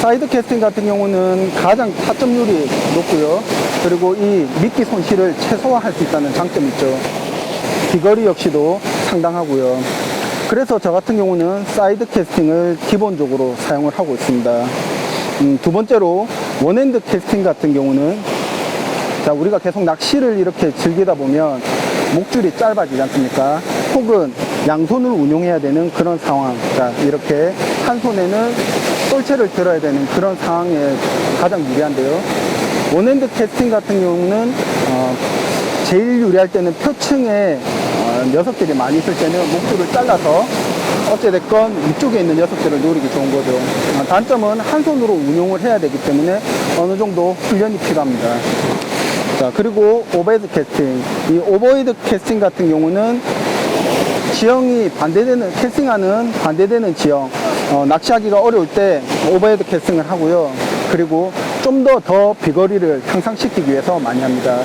사이드 캐스팅 같은 경우는 가장 타점률이 높고요. 그리고 이 미끼 손실을 최소화할 수 있다는 장점이 있죠. 비거리 역시도 상당하고요. 그래서 저 같은 경우는 사이드 캐스팅을 기본적으로 사용을 하고 있습니다. 음, 두 번째로 원핸드 캐스팅 같은 경우는 자, 우리가 계속 낚시를 이렇게 즐기다 보면 목줄이 짧아지지 않습니까? 혹은 양손을 운용해야 되는 그런 상황. 자, 이렇게 한 손에는 똘채를 들어야 되는 그런 상황에 가장 유리한데요. 원핸드 캐스팅 같은 경우는 어, 제일 유리할 때는 표층에 어, 녀석들이 많이 있을 때는 목줄을 잘라서 어찌됐건 위쪽에 있는 녀석들을 노리기 좋은 거죠. 어, 단점은 한 손으로 운용을 해야 되기 때문에 어느 정도 훈련이 필요합니다. 자, 그리고 오버헤드 캐스팅. 이 오버헤드 캐스팅 같은 경우는 지형이 반대되는, 캐스팅하는 반대되는 지형. 어, 낚시하기가 어려울 때 오버헤드 캐스팅을 하고요. 그리고 좀 더더 비거리를 향상시키기 위해서 많이 합니다.